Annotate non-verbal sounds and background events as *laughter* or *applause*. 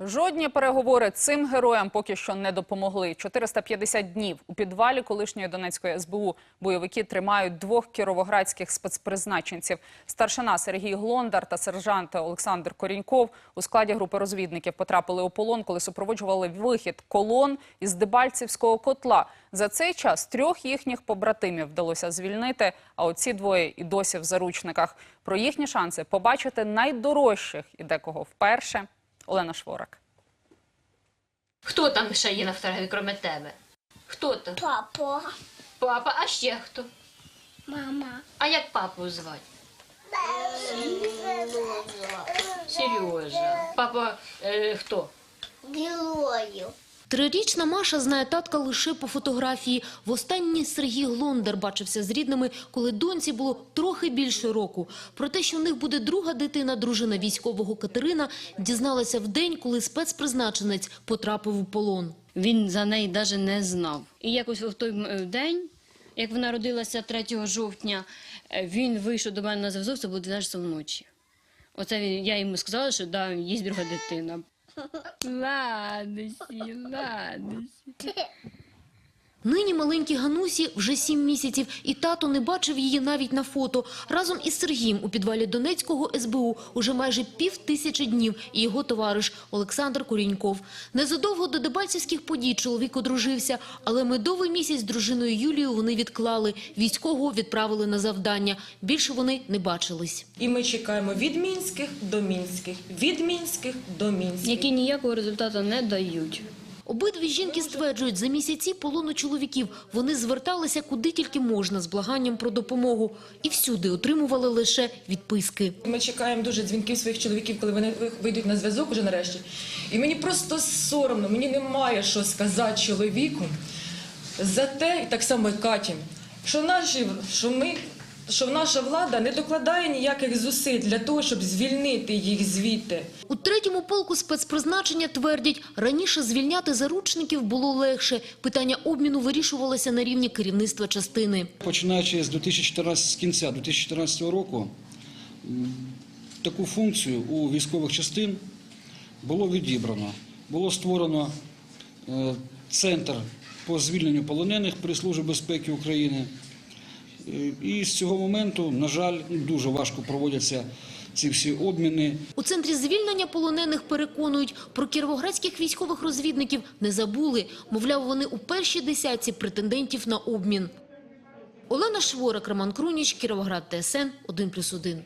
Жодні переговори цим героям поки що не допомогли. 450 днів у підвалі колишньої Донецької СБУ бойовики тримають двох кіровоградських спецпризначенців. Старшина Сергій Глондар та сержант Олександр Коріньков у складі групи розвідників потрапили у полон, коли супроводжували вихід колон із Дебальцівського котла. За цей час трьох їхніх побратимів вдалося звільнити, а оці двоє і досі в заручниках. Про їхні шанси побачити найдорожчих і декого вперше – Олена Шворак. Хто там ще є на фотографії, крім тебе? Хто то? Папа, Папа, а ще хто? мама, А як папу звати? Сережа. Папа е, хто? герою. Трирічна Маша знає татка лише по фотографії. Востаннє Сергій Глондар бачився з рідними, коли доньці було трохи більше року. Про те, що в них буде друга дитина, дружина військового Катерина, дізналася в день, коли спецпризначенець потрапив у полон. Він за неї навіть не знав. І якось в той день, як вона родилася 3 жовтня, е, він вийшов до мене на зв'язок, це було 12 часов вночі. Оце він, я йому сказала, що да, є друга дитина. Ладосі, ладосі. *laughs* Нині маленькій Ганусі вже сім місяців, і тато не бачив її навіть на фото. Разом із Сергієм у підвалі Донецького СБУ уже майже пів тисячі днів і його товариш Олександр Куріньков. Незадовго до дебальцівських подій чоловік одружився, але медовий місяць з дружиною Юлією вони відклали. Військового відправили на завдання. Більше вони не бачились. І ми чекаємо від мінських до мінських, від мінських до мінських. Які ніякого результату не дають. Обидві жінки стверджують, за місяці полону чоловіків вони зверталися куди тільки можна з благанням про допомогу і всюди отримували лише відписки. Ми чекаємо дуже дзвінків своїх чоловіків, коли вони ви- вийдуть на зв'язок уже нарешті. І мені просто соромно, мені немає що сказати чоловіку за те, і так само і Каті, що наші, що ми. Що наша влада не докладає ніяких зусиль для того, щоб звільнити їх звідти. У третьому полку спецпризначення твердять, раніше звільняти заручників було легше. Питання обміну вирішувалося на рівні керівництва частини. Починаючи з 2014, з кінця 2014 року, таку функцію у військових частин було відібрано. Було створено е, центр по звільненню полонених при Службі безпеки України. І з цього моменту, на жаль, дуже важко проводяться ці всі обміни. У центрі звільнення полонених переконують, про кіровоградських військових розвідників не забули. Мовляв, вони у першій десятці претендентів на обмін. Олена Шворак, Роман Круніч, Кіровоград, ТСН 1+,1.